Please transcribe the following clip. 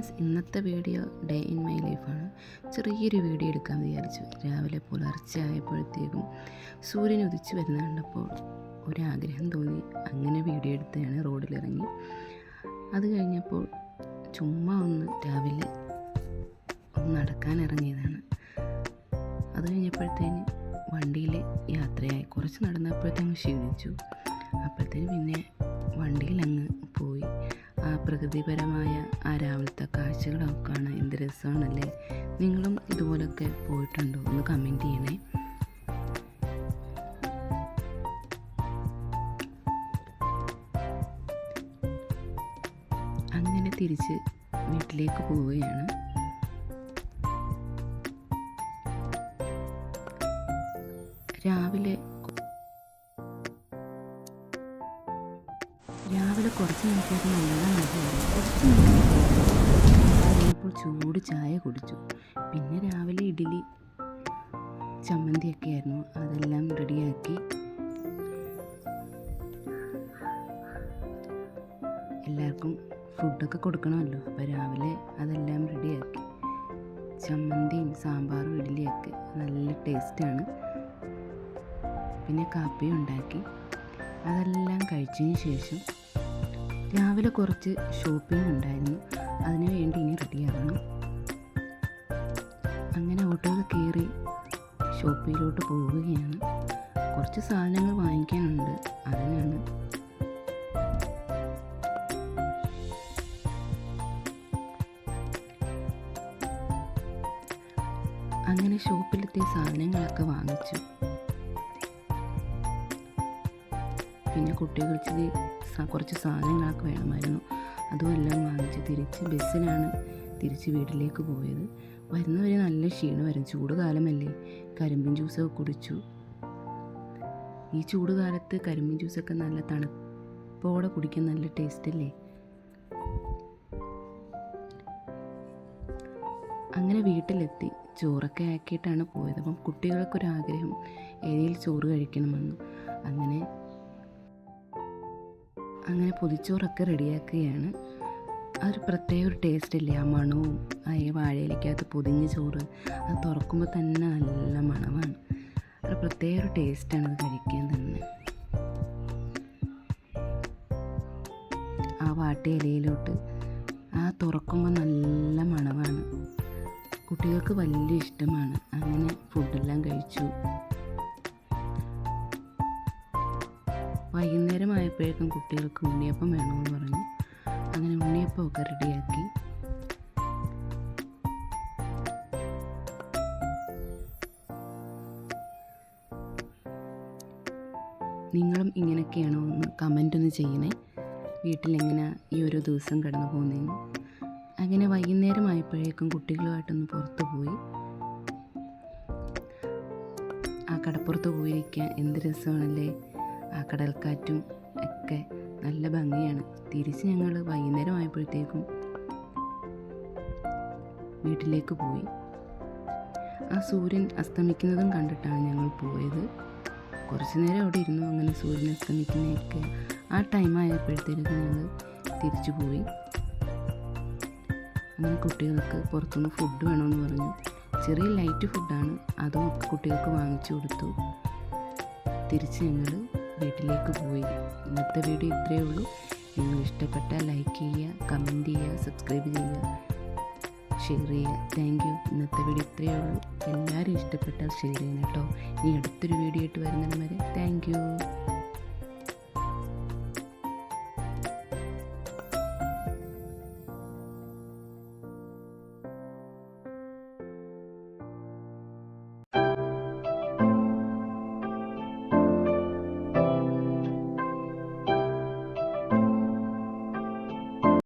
Friends ഇന്നത്തെ video day in my ലൈഫാണ്. ചെറിയൊരു വീഡിയോ എടുക്കാൻ വിചാരിച്ചു. രാവിലെ പുലർച്ചെ ആയപ്പോഴത്തേക്കും സൂര്യൻ ഉദിച്ചു വരുന്ന കണ്ടപ്പോൾ ഒരാഗ്രഹം തോന്നി. അങ്ങനെ വീഡിയോ എടുത്തതാണ് റോഡിലിറങ്ങി അത് കഴിഞ്ഞപ്പോൾ ചുമ്മാ ഒന്ന് രാവിലെ ഒന്ന് നടക്കാൻ ഇറങ്ങിയതാണ്. അത് കഴിഞ്ഞപ്പോഴത്തേന് വണ്ടിയിൽ യാത്രയായി. കുറച്ച് നടന്നപ്പോഴത്തേക്കും ക്ഷീണിച്ചു. അപ്പോഴത്തേന് പിന്നെ വണ്ടിയിൽ അങ്ങ് പോയി. ആ പ്രകൃതിപരമായ ആ രാവിലത്തെ കാഴ്ചകളൊക്കെ കാണാൻ എന്ത് രസമാണല്ലേ? നിങ്ങളും ഇതുപോലൊക്കെ പോയിട്ടുണ്ടോ? ഒന്ന് കമന്റ് ചെയ്യണേ. അങ്ങനെ തിരിച്ച് വീട്ടിലേക്ക് പോവുകയാണ്. രാവിലെ രാവിലെ കുറച്ച് നേരത്തേക്ക് നല്ല മഴയായിരുന്നു ചൂട് ചായ കുടിച്ചു. പിന്നെ രാവിലെ ഇഡ്ഡലി ചമ്മന്തിയൊക്കെ ആയിരുന്നു. അതെല്ലാം റെഡിയാക്കി. എല്ലാവർക്കും ഫുഡൊക്കെ കൊടുക്കണമല്ലോ. അപ്പോൾ രാവിലെ അതെല്ലാം റെഡിയാക്കി. ചമ്മന്തിയും സാമ്പാറും ഇഡ്ഡലിയൊക്കെ നല്ല ടേസ്റ്റാണ്. പിന്നെ കാപ്പിയും ഉണ്ടാക്കി. അതെല്ലാം കഴിച്ചതിന് ശേഷം രാവിലെ കുറച്ച് ഷോപ്പിംഗ് ഉണ്ടായിരുന്നു. അതിനു വേണ്ടി ഇനി റെഡിയാകണം അങ്ങനെ ഓട്ടോയിൽ കയറി ഷോപ്പിങ്ങിലോട്ട് പോവുകയാണ്. കുറച്ച് സാധനങ്ങൾ വാങ്ങിക്കാനുണ്ട്. അതിനാണ് അങ്ങനെ ഷോപ്പിലെത്തിയ സാധനങ്ങളൊക്കെ വാങ്ങിച്ചു. പിന്നെ കുട്ടികൾക്ക് കുറച്ച് സാധനങ്ങളൊക്കെ വേണമായിരുന്നു. അതുമെല്ലാം വാങ്ങിച്ച് തിരിച്ച് ബസ്സിനാണ് തിരിച്ച് വീട്ടിലേക്ക് പോയത്. വരുന്നവരെ നല്ല ക്ഷീണമായിരുന്നു. ചൂട് കാലമല്ലേ കരിമ്പിൻ ജ്യൂസൊക്കെ കുടിച്ചു. ഈ ചൂട് കാലത്ത് കരിമ്പിൻ ജ്യൂസൊക്കെ നല്ല തണുപ്പോടെ കുടിക്കാൻ നല്ല ടേസ്റ്റ് അല്ലേ അങ്ങനെ വീട്ടിലെത്തി. ചോറൊക്കെ ആക്കിയിട്ടാണ് പോയത്. അപ്പം കുട്ടികൾക്കൊരാഗ്രഹം ഏതെങ്കിലും ചോറ് കഴിക്കണമെന്ന്. അങ്ങനെ പൊതിച്ചോറൊക്കെ റെഡിയാക്കുകയാണ്. അതൊരു പ്രത്യേക ഒരു ടേസ്റ്റ് അല്ലേ ആ മണവും ആ ഈ വാഴയിലേക്കകത്ത് പൊതിഞ്ഞ ചോറ് അത് തുറക്കുമ്പോൾ തന്നെ നല്ല മണമാണ്. ഒരു പ്രത്യേക ഒരു ടേസ്റ്റാണ് അത് കഴിക്കാൻ തന്നെ. ആ വാട്ടിയ ഇലയിലോട്ട് ആ തുറക്കുമ്പോൾ നല്ല മണമാണ്. കുട്ടികൾക്ക് വലിയ ഇഷ്ടമാണ്. അങ്ങനെ ഫുഡെല്ലാം കഴിച്ചു. വൈകുന്നേരം ആയപ്പോഴേക്കും കുട്ടികൾക്ക് ഉണ്ണിയപ്പം വേണമെന്ന് പറഞ്ഞു. അങ്ങനെ ഉണ്ണിയപ്പമൊക്കെ റെഡിയാക്കി. നിങ്ങളും ഇങ്ങനെയൊക്കെയാണോ ഒന്ന് കമന്റ് ഒന്ന് ചെയ്യണേ. വീട്ടിലെങ്ങനെ ഈ ഒരു ദിവസം കടന്നു പോകുന്നതെന്ന്. അങ്ങനെ വൈകുന്നേരം ആയപ്പോഴേക്കും കുട്ടികളുമായിട്ടൊന്ന് പുറത്തു പോയി. ആ കടപ്പുറത്ത് പോയിരിക്കാൻ എന്ത് രസമാണല്ലേ? ആ കടൽക്കാറ്റും ഒക്കെ നല്ല ഭംഗിയാണ്. തിരിച്ച് ഞങ്ങൾ വൈകുന്നേരം ആയപ്പോഴത്തേക്കും വീട്ടിലേക്ക് പോയി. ആ സൂര്യൻ അസ്തമിക്കുന്നതും കണ്ടിട്ടാണ് ഞങ്ങൾ പോയത്. കുറച്ച് നേരം അവിടെ ഇരുന്നു അങ്ങനെ സൂര്യൻ അസ്തമിക്കുന്നതൊക്കെ ആ ടൈം ആയപ്പോഴത്തേക്കും ഞങ്ങൾ തിരിച്ചു പോയി. അങ്ങനെ കുട്ടികൾക്ക് പുറത്തുനിന്ന് ഫുഡ് വേണമെന്ന് പറഞ്ഞു. ചെറിയ ലൈറ്റ് ഫുഡാണ് അതും കുട്ടികൾക്ക് വാങ്ങിച്ചു കൊടുത്തു. തിരിച്ച് ഞങ്ങൾ വീട്ടിലേക്ക് പോയി. ഇന്നത്തെ വീഡിയോ ഇത്രയേ ഉള്ളൂ. നിങ്ങൾ ഇഷ്ടപ്പെട്ടാൽ ലൈക്ക് ചെയ്യുക കമന്റ് ചെയ്യുക സബ്സ്ക്രൈബ് ചെയ്യുക ഷെയർ ചെയ്യുക. താങ്ക് യു ഇന്നത്തെ വീഡിയോ ഇത്രയേ ഉള്ളൂ. എല്ലാവരും ഇഷ്ടപ്പെട്ടാൽ ഷെയർ ചെയ്യണം കേട്ടോ. ഇനി അടുത്തൊരു വീഡിയോ ആയിട്ട് വരുന്നത് വരെ താങ്ക് യു